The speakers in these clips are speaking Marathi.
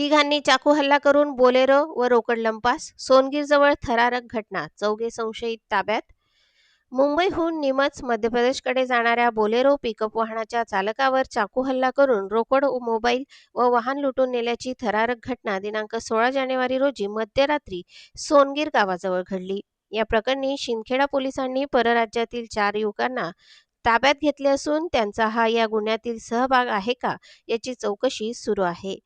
तिघांनी चाकू हल्ला करून बोलेरो व रोकड लंपास सोनगीरजवळ थरारक घटना चौघे संशयित ताब्यात. मुंबईहून निमच मध्य प्रदेशकडे जाणाऱ्या बोलेरो पिकअप वाहनाच्या चालकावर चाकू हल्ला करून रोकड मोबाईल व वाहन लुटून नेल्याची थरारक घटना दिनांक सोळा जानेवारी रोजी मध्यरात्री सोनगीर गावाजवळ घडली. या प्रकरणी शिंदखेडा पोलिसांनी परराज्यातील चार युवकांना ताब्यात घेतले असून त्यांचा हा या गुन्ह्यातील सहभाग आहे का याची चौकशी सुरू आहे.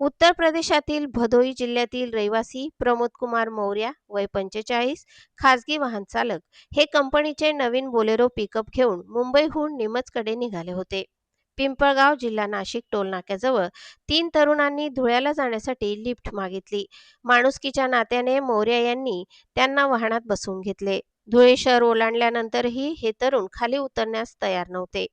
उत्तर प्रदेशातील भदोई जिल्ह्यातील रहिवासी प्रमोद कुमार मौर्या वय पंचेचाळीस खासगी वाहन चालक हे कंपनीचे नवीन बोलेरो पिकअप घेऊन मुंबईहून निमचकडे निघाले होते. पिंपळगाव जिल्हा नाशिक टोलनाक्याजवळ तीन तरुणांनी धुळ्याला जाण्यासाठी लिफ्ट मागितली. माणुसकीच्या नात्याने मौर्या यांनी त्यांना वाहनात बसवून घेतले. धुळे शहर ओलांडल्यानंतरही हे तरुण खाली उतरण्यास तयार नव्हते.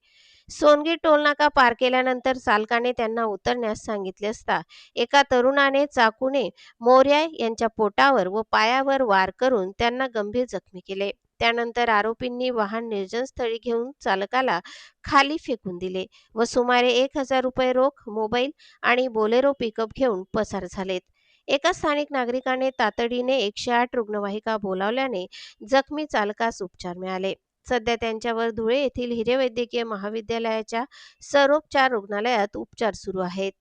सोनगीर टोलनाका पार केल्यानंतर चालकाने त्यांना उतरण्यास सांगितले असता एका तरुणाने चाकूने मोर्या यांच्या पोटावर व पायावर वार करून त्यांना गंभीर जखमी केले. त्यानंतर आरोपींनी वाहन निर्जनस्थळी घेऊन चालकाला खाली फेकून दिले व सुमारे एक हजार रुपये रोख मोबाईल आणि बोलेरो पिकअप घेऊन पसार झालेत. एका स्थानिक नागरिकाने तातडीने एकशे आठ रुग्णवाहिका बोलावल्याने जखमी चालकास उपचार मिळाले. सध्या त्यांच्यावर धुळे येथील हिरे वैद्यकीय महाविद्यालयाच्या सर्वोपचार रुग्णालयात उपचार सुरू आहेत.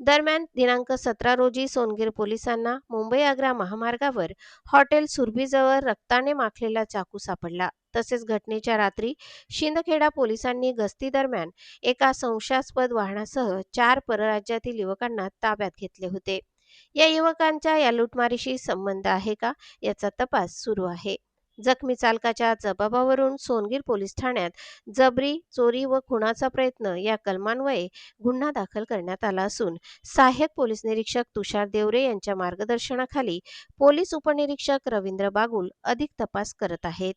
दरम्यान दिनांक सतरा रोजी सोनगीर पोलिसांना मुंबई आग्रा महामार्गावर हॉटेल सुरभीजवळ रक्ताने माखलेला चाकू सापडला. तसेच घटनेच्या रात्री शिंदखेडा पोलिसांनी गस्ती दरम्यान एका संशयास्पद वाहनासह चार परराज्यातील युवकांना ताब्यात घेतले होते. या युवकांच्या या लुटमारीशी संबंध आहे का याचा तपास सुरू आहे. जखमी चालकाच्या जबाबावरून सोनगीर पोलीस ठाण्यात जबरी चोरी व खुनाचा प्रयत्न या कलमान्वये गुन्हा दाखल करण्यात आला असून सहाय्यक पोलीस निरीक्षक तुषार देवरे यांच्या मार्गदर्शनाखाली पोलीस उपनिरीक्षक रवींद्र बागुल अधिक तपास करत आहेत.